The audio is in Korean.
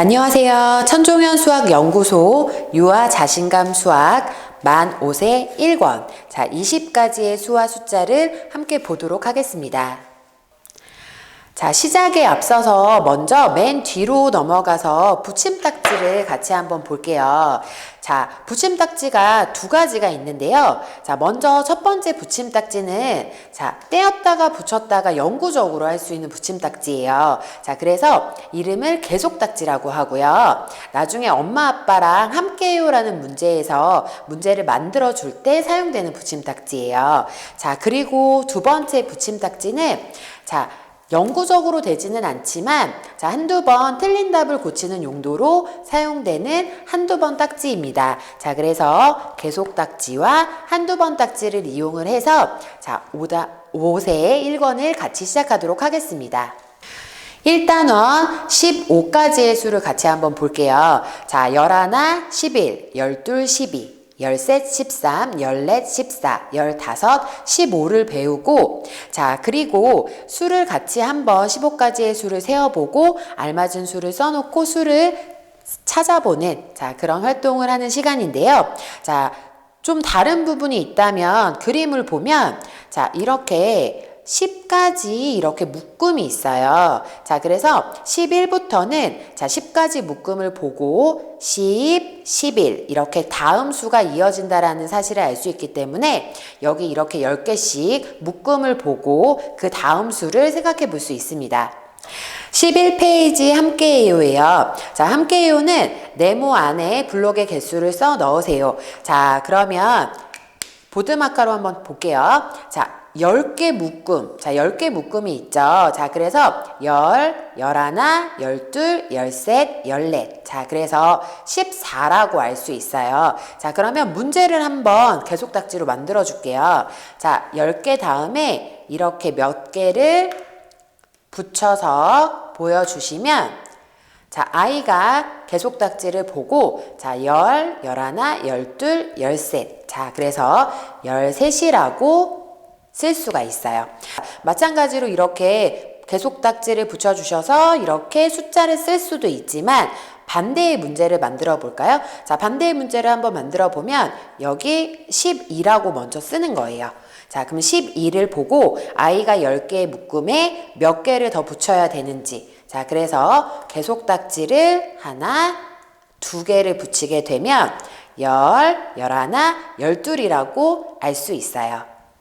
안녕하세요. 천종현 수학 연구소 유아 자신감 수학 만 5세 1권. 자, 20가지의 수와 숫자를 함께 보도록 하겠습니다. 자, 시작에 앞서서 먼저 맨 뒤로 넘어가서 붙임딱지를 같이 한번 볼게요. 자, 붙임딱지가 두 가지가 있는데요. 자, 먼저 첫 번째 붙임딱지는 자, 떼었다가 붙였다가 영구적으로 할 수 있는 붙임딱지예요. 자, 그래서 이름을 계속딱지라고 하고요. 나중에 엄마 아빠랑 함께해요라는 문제에서 문제를 만들어 줄 때 사용되는 붙임딱지예요. 자, 그리고 두 번째 붙임딱지는 자, 영구적으로 되지는 않지만 자, 한두 번 틀린 답을 고치는 용도로 사용되는 한두 번 딱지입니다. 자, 그래서 계속 딱지와 한두 번 딱지를 이용을 해서 자, 5다, 5세의 1권을 같이 시작하도록 하겠습니다. 1단원 15가지의 수를 같이 한번 볼게요. 자, 11, 11, 12, 12. 13, 13, 14, 14, 15, 15를 배우고 자 그리고 수를 같이 한번 15가지의 수를 세어보고 알맞은 수를 써놓고 수를 찾아보는 자 그런 활동을 하는 시간인데요. 자 좀 다른 부분이 있다면 그림을 보면 자 이렇게 10가지 이렇게 묶음이 있어요. 자, 그래서 11부터는 자, 10가지 묶음을 보고 10, 11 이렇게 다음 수가 이어진다라는 사실을 알 수 있기 때문에 여기 이렇게 10개씩 묶음을 보고 그 다음 수를 생각해 볼 수 있습니다. 11페이지 함께해요예요. 자, 함께해요는 네모 안에 블록의 개수를 써 넣으세요. 자, 그러면 보드마카로 한번 볼게요. 자, 10개 묶음. 자, 10개 묶음이 있죠. 자, 그래서 10, 11, 12, 13, 14. 자, 그래서 14라고 알 수 있어요. 자, 그러면 문제를 한번 계속 딱지로 만들어 줄게요. 자, 10개 다음에 이렇게 몇 개를 붙여서 보여주시면 자, 아이가 계속 딱지를 보고 자, 열, 열하나, 열둘, 열셋. 자, 그래서 열셋이라고 쓸 수가 있어요. 마찬가지로 이렇게 계속 딱지를 붙여주셔서 이렇게 숫자를 쓸 수도 있지만 반대의 문제를 만들어 볼까요? 자, 반대의 문제를 한번 만들어 보면 여기 12라고 먼저 쓰는 거예요. 자, 그럼 12를 보고 아이가 10개의 묶음에 몇 개를 더 붙여야 되는지. 자, 그래서 계속 딱지를 하나, 두 개를 붙이게 되면 열, 열하나, 열둘이라고 알 수 있어요.